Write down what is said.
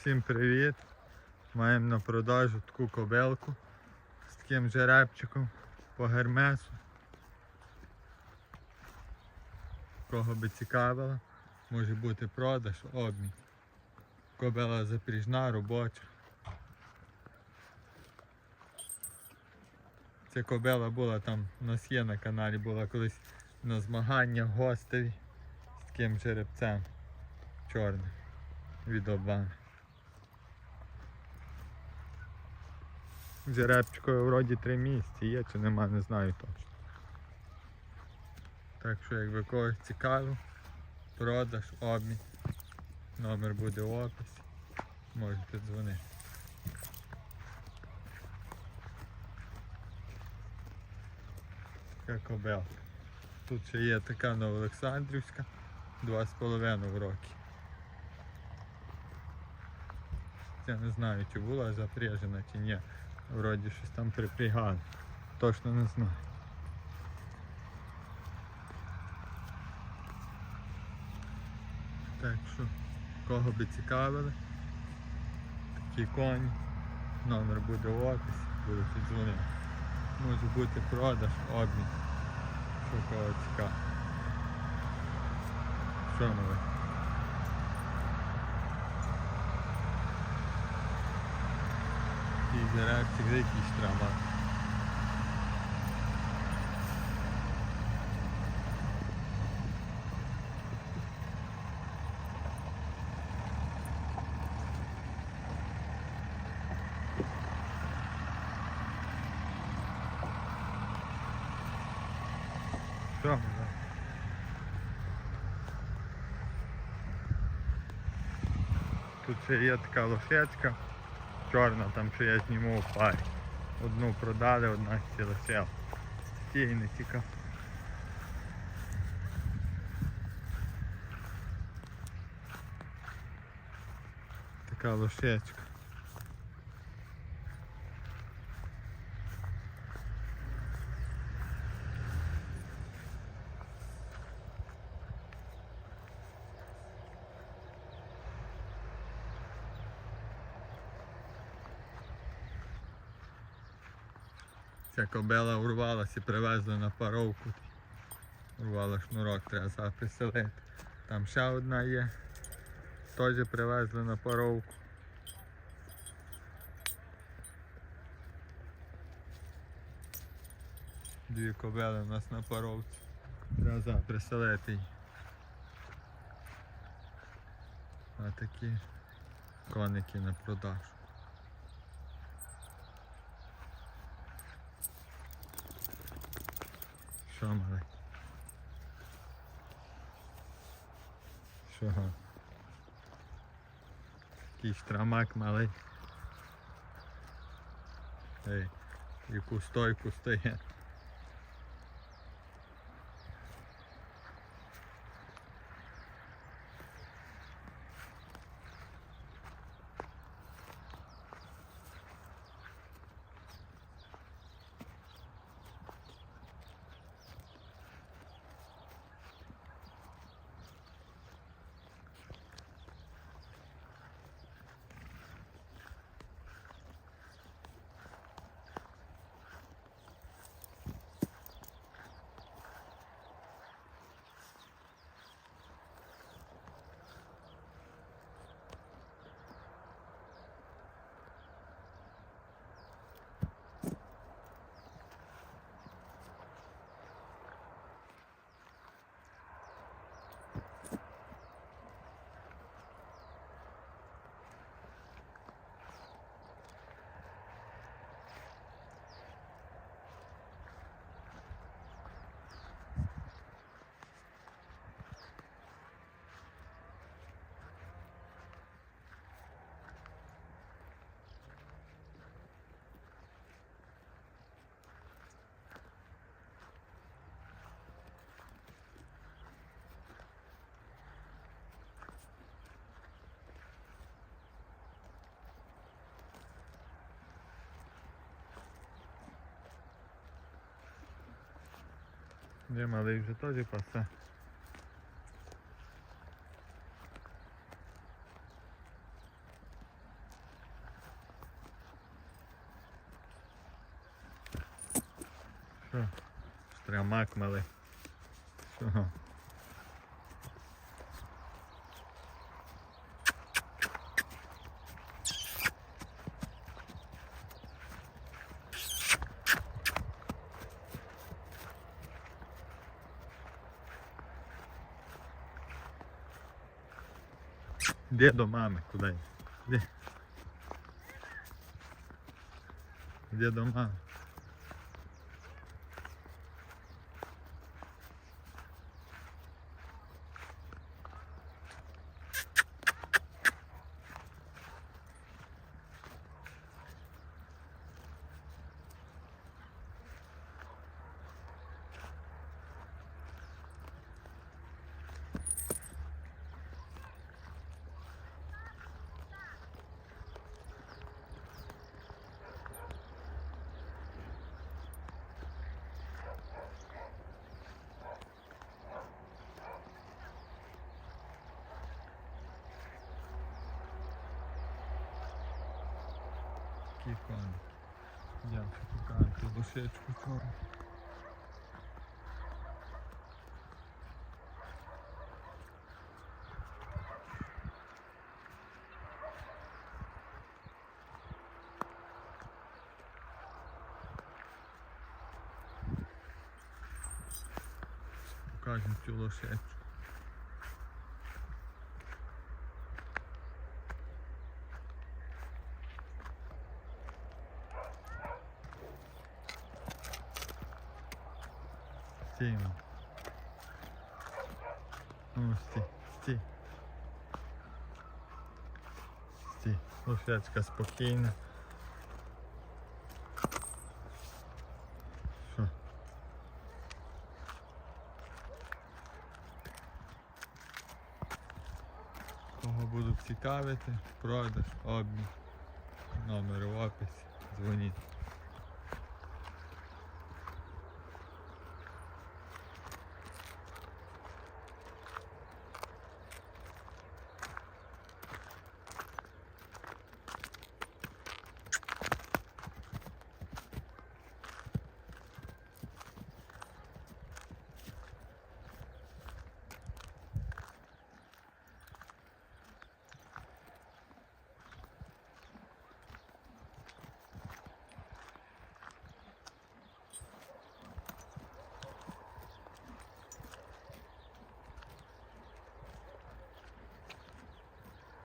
Всім привіт! Маємо на продажу таку кобелку з таким жеребчиком по гермесу. Кого би цікавило, може бути продаж, обмін. Кобела запріжна, робоча. Ця кобела була там, у нас є на каналі, була колись на змаганнях гостеві з таким жеребцем чорним від обвани. Жеребчикою вроді три місяці є чи нема, не знаю точно. Так що якби когось цікаво, продаж, обмін. Номер буде в описі. Можете дзвонити. Така кобелка. Тут ще є така Новоолександрівська, 2,5 роки. Я не знаю, чи була запряжена, чи ні. Вроді щось там припрягали. Точно не знаю. Так що, кого би цікавили, такі коні, номер буде в описі, будете дзвонити. Може бути продаж, обмін. Що кого цікаво. Що нове? І жеребчик за якийсь травма. Що нове? Тут ще є така лошечка чорна, там що я зніму в парі. Одну продали, одна сіла села. Стій не цікаво. Така лошечка. Ця кобела урвалась і привезли на паровку. Урвала шнурок, треба зараз приселити. Там ще одна є. Теж привезли на паровку. Дві кобели у нас на паровці. Треба зараз приселити її. А такі коники на продажу. Що малий? Що? Якийсь трамак малий. Ей, яку стойку стає. Де малий вже теж пасе. Що? Штрамак малий. Що? Де до мами? Куди? Де? Де до мами? Такий коник. Я покажу ту душечку чорну. Покажемо цю лошечку. Стій. ну. Ну, стій, стій. Стій. Лошечка спокійна. Кого будуть цікавити, продаж, обмін. Номер в описі. Дзвоніть.